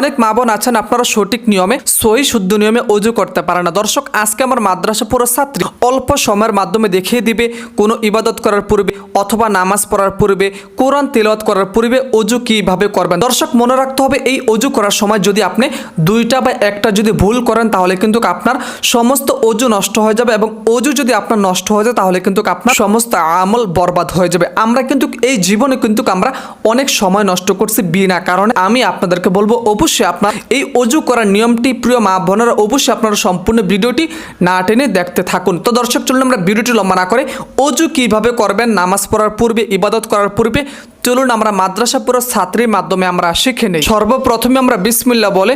অনেক মা বোন আছেন, আপনারা সঠিক নিয়মে সই শুদ্ধ নিয়মে অজু করতে পারে না। দর্শক, আজকে আমার মাদ্রাসা পুরো ছাত্রী। অল্প সময়ের মাধ্যমে দেখিয়ে দিবে কোনো ইবাদত করার পূর্বে অথবা নামাজ পড়ার পূর্বে, কোরআন তেলাওয়াত করার পূর্বে অজু কীভাবে করবেন? দর্শক, মনে রাখতে হবে, এই অজু করার সময় যদি আপনি দুইটা বা একটা যদি ভুল করেন, তাহলে কিন্তু আপনার সমস্ত অজু নষ্ট হয়ে যাবে এবং অজু যদি আপনার নষ্ট হয়ে যায়, তাহলে কিন্তু আপনার সমস্ত আমল বরবাদ হয়ে যাবে। আমরা কিন্তু এই জীবনে কিন্তু আমরা অনেক সময় নষ্ট করছি বিনা কারণে। আমি আপনাদেরকে বলব অবশ্যই আপনার এই অজু করার নিয়মটি প্রিয় মা বোনেরা অবশ্যই আপনারা সম্পূর্ণ ভিডিওটি না টেনে দেখতে থাকুন। তো দর্শক, চলুন আমরা ভিডিওটি লম্বা না করে অজু কীভাবে করবেন, নামাজ পড়ার পূর্বে, ইবাদত করার পূর্বে, চলুন আমরা মাদ্রাসা পুরো ছাত্রীর মাধ্যমে আমরা শিখে নেই। সর্বপ্রথমে আমরা বিসমিল্লা বলে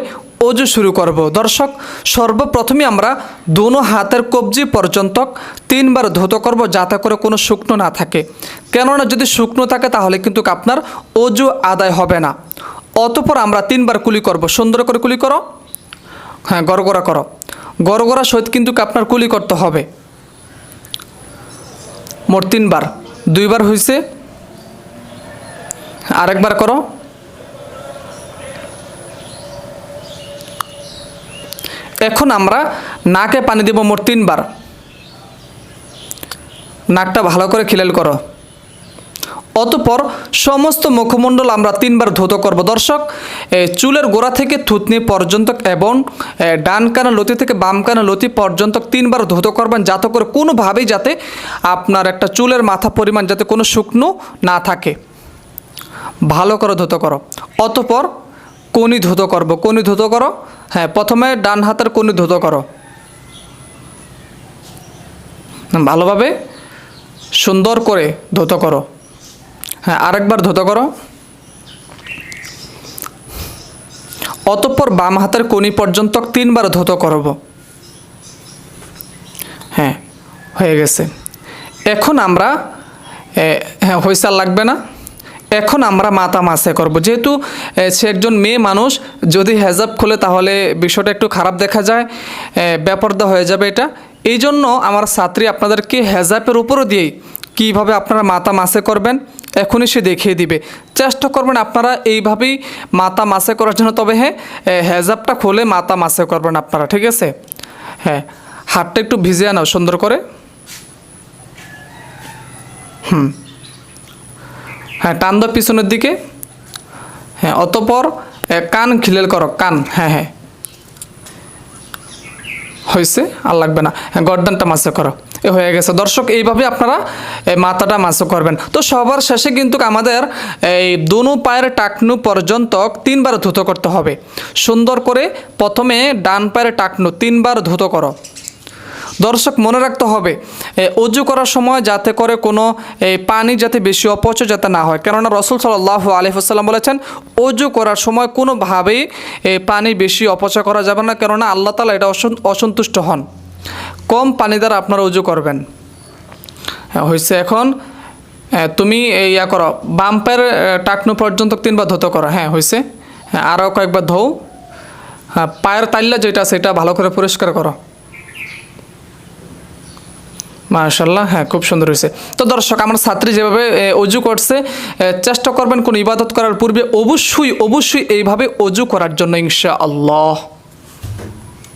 অজু শুরু করব। দর্শক, সর্বপ্রথমে আমরা দোনো হাতের কবজি পর্যন্ত তিনবার ধুত করব যাতে করে কোনো শুকনো না থাকে। কেননা যদি শুকনো থাকে তাহলে কিন্তু আপনার অজু আদায় হবে না। অতপর আমরা তিনবার কুলি করব। সুন্দর করে কুলি করো। হ্যাঁ গড়গড়া করো। গড়গড়া সহিত কিন্তু আপনার কুলি করতে হবে। মোট তিনবার। দুইবার হয়েছে আরেকবার করো। এখন আমরা নাকে পানি দেব মোট তিনবার। নাকটা ভালো করে খিলাল করো। অতপর সমস্ত মুখমণ্ডল আমরা তিনবার ধুত করব, দর্শক। চুলের গোড়া থেকে থুতনি পর্যন্ত এবং ডান কানা লতি থেকে বাম কানা লতি পর্যন্ত তিনবার ধুত করবেন যাতে করে কোনোভাবেই যাতে আপনার একটা চুলের মাথা পরিমাণ যাতে কোনো শুকনো না থাকে। ভালো করে ধুত করো। অতপর কনি ধুত করব। কনি ধুত করো। হ্যাঁ প্রথমে ডান হাতের কনি ধুত করো। ভালোভাবে সুন্দর করে ধুত করো। হ্যাঁ আরেকবার ধুত করো অতঃপর বাম হাতের কোনি পর্যন্ত তিনবার ধুত করব হ্যাঁ হয়ে গেছে। এখন আমরা হ্যাঁ আর লাগবে না। এখন আমরা মাথা মাসে করব। যেহেতু সে একজন মেয়ে মানুষ যদি হেজাব খোলে তাহলে বিষয়টা একটু খারাপ দেখা যায় এ, বেপর্দা হয়ে যাবে এটা। এই জন্য আমার ছাত্রী আপনাদেরকে হেজাবের উপরও দিয়েই কীভাবে আপনারা মাথা মাসে করবেন, এখনই সে দেখিয়ে দিবে। চেষ্টা করবেন আপনারা এইভাবেই মাথা মাসে করার জন্য, তবে হ্যাঁ হেজাবটা খুলে মাথা মাসে করবেন আপনারা, ঠিক আছে? হ্যাঁ হাতটা একটু ভিজিয়ে নাও সুন্দর করে। হুম। হ্যাঁ টান দাও পিছনের দিকে। হ্যাঁ অতপর কান খিলেল করো, কান হ্যাঁ হ্যাঁ। হয়েছে, আর লাগবে না। হ্যাঁ গর্দানটা মাসে করো। হয়ে গেছে। দর্শক, এইভাবে আপনারা মাথাটা মাসে করবেন। তো সবার শেষে কিন্তু আমাদের, এই দুনু পায়ের টাকনু পর্যন্ত তিনবার ধুতো করতে হবে। সুন্দর করে প্রথমে ডান পায়ের টাকনু তিনবার ধুতো করো। দর্শক, মনে রাখতে হবে অজু করার সময় যাতে করে কোনো এই পানি যাতে বেশি অপচয় যাতে না হয়। কেননা রসুল সাল্লাহ আলহিহাল্লাম বলেছেন, অজু করার সময় কোনোভাবেই পানি বেশি অপচয় করা যাবে না। কেননা আল্লাহ তালা এটা অসন্তুষ্ট হন। কম পানি দ্বারা আপনারা উজু করবেন। হ্যাঁ, হয়েছে এখন তুমি ইয়া করো বাম পায়ের টাকনু পর্যন্ত তিনবার ধুতো করো হ্যাঁ হয়েছে হ্যাঁ আরও কয়েকবার ধৌ। হ্যাঁ পায়ের তাল্লা যেটা সেটা ভালো করে পরিষ্কার করো। মাশাল্লাহ হ্যাঁ খুব সুন্দর হয়েছে তো দর্শক আমার ছাত্রী যেভাবে অজু করছে চেষ্টা করবেন কোনো ইবাদত করার পূর্বে অবশ্যই অবশ্যই এইভাবে অজু করার জন্য ইনশা আল্লাহ